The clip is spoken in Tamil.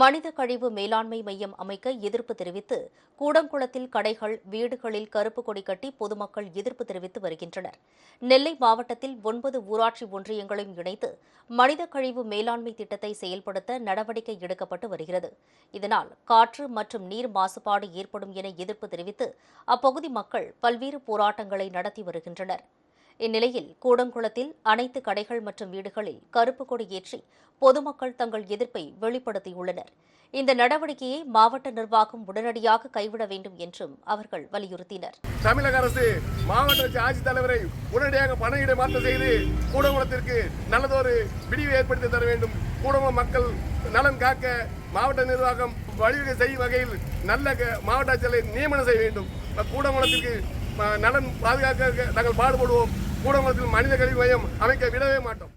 மனித கழிவு மேலாண்மை மையம் அமைக்க எதிர்ப்பு தெரிவித்து கூடங்குளத்தில் கடைகள் வீடுகளில் கருப்பு கொடி கட்டி பொதுமக்கள் எதிர்ப்பு தெரிவித்து வருகின்றனர். நெல்லை மாவட்டத்தில் ஒன்பது ஊராட்சி ஒன்றியங்களையும் இணைத்து மனித கழிவு மேலாண்மை திட்டத்தை செயல்படுத்த நடவடிக்கை எடுக்கப்பட்டு வருகிறது. இதனால் காற்று மற்றும் நீர் மாசுபாடு ஏற்படும் என எதிர்ப்பு தெரிவித்து அப்பகுதி மக்கள் பல்வேறு போராட்டங்களை நடத்தி வருகின்றனர். இந்நிலையில் கூடங்குளத்தில் அனைத்து கடைகள் மற்றும் வீடுகளில் கருப்பு கொடி ஏற்றி பொதுமக்கள் தங்கள் எதிர்ப்பை வெளிப்படுத்தியுள்ளனர். இந்த நடவடிக்கையை மாவட்ட நிர்வாகம் உடனடியாக கைவிட வேண்டும் என்றும் அவர்கள் வலியுறுத்தினர். தமிழக அரசு மாவட்ட ஆட்சித்தலைவரை உடனடியாக பணியிட மாற்றம் செய்து கூடங்குளத்திற்கு நல்லதொரு விடிவு ஏற்படுத்தி தர வேண்டும். கூடங்குளம் மக்கள் நலன் காக்க மாவட்ட நிர்வாகம் வழிவகை செய்யும் வகையில் நல்ல மாவட்ட ஆட்சியரை நியமனம் செய்ய வேண்டும். கூடங்குளத்திற்கு நலன் பாதுகாக்க நாங்கள் பாடுபடுவோம். கூடங்குளத்தில் மனித கழிவு மையம் அமைக்க விடவே மாட்டோம்.